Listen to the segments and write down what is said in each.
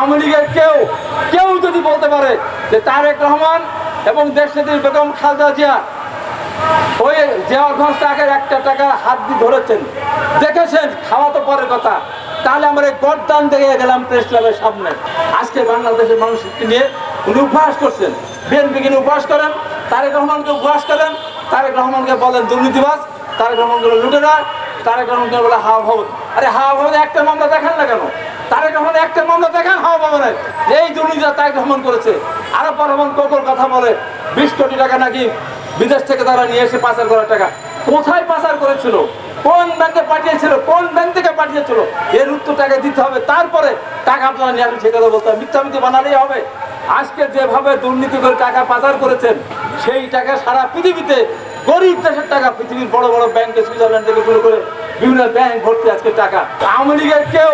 আওয়ামী লীগের কেউ কেউ যদি বলতে পারে যে তারেক রহমান এবং দেশনেত্রী বেগম খালদা জিয়া ওই জিয়াগঞ্জ টাকার একটা টাকা হাত দিয়ে ধরেছেন, দেখেছেন? খাওয়া তো পরের কথা। তাহলে আমরা গরদান দেখে গেলাম প্রেস ক্লাবের সামনে। আজকে বাংলাদেশের মানুষকে নিয়ে উনি উপহাস করছেন। বিএনপিকে নিয়ে উপহাস করেন, তারেক রহমানকে উপহাস করেন, তারেক রহমানকে বলেন দুর্নীতিবাজ, তারেক রহমানকে লুটেরা, তারেক রহমানকে বলে হাওয়া ভবন আরে হাওয়া ভবনে একটা মামলা দেখান না কেন? তারেক রহমান একটা মামলা দেখান? হাওয়া ভবনে যে এই দুর্নীতিটা তারেক রহমান করেছে। আরও রহমান কোকর কথা বলে? বিশ কোটি টাকা নাকি বিদেশ থেকে তারা নিয়ে এসে পাচার করার টাকা। কোথায় পাচার করেছিল? কোন ব্যাংকে পাঠিয়েছিল? কোন ব্যাংক থেকে পাঠিয়েছিল? এর উত্তর টাকা দিতে হবে। তারপরে টাকা আপনারা নিয়ে আসবেন সে কথা বলতে হবে। মিথ্যামিথি বানালেই হবে। আজকে যেভাবে দুর্নীতি করে টাকা পাচার করেছেন, সেই টাকা সারা পৃথিবীতে গরিব দেশের টাকা, পৃথিবীর বড় বড় ব্যাংকে, সুইজারল্যান্ড থেকে শুরু করে বিভিন্ন ব্যাংক ভর্তি আজকে টাকা। আওয়ামী লীগের কেউ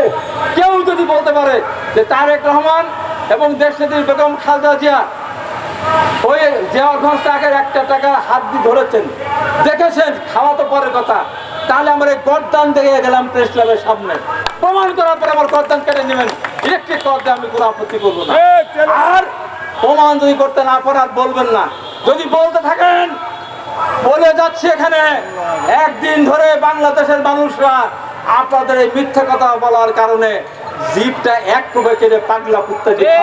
কেউ যদি বলতে পারে যে তারেক রহমান এবং দেশনেত্রী বেগম খালেদা জিয়া ওই জিয়াগঞ্জ টাকার একটা টাকা হাত দিয়ে ধরেছেন। দেখেছেন? খাওয়া তো পরের কথা। তাহলে আমরা এই গরদান দেখে গেলাম প্রেস ক্লাবের সামনে। প্রমাণ করার পরে আমার গরদান কেটে নেবেন। ইলেকট্রিক করতে আমি কোনো আপত্তি করব না। আর প্রমাণ যদি করতে না পারার বলবেন না। যদি বলতে থাকেন বলে যাচ্ছে এখানে। একদিন ধরে বাংলাদেশের মানুষরা আপনাদের এই মিথ্যা কথা বলার কারণে জিপটা এক কোপে কেটে পাগলা কুত্তা দিয়ে।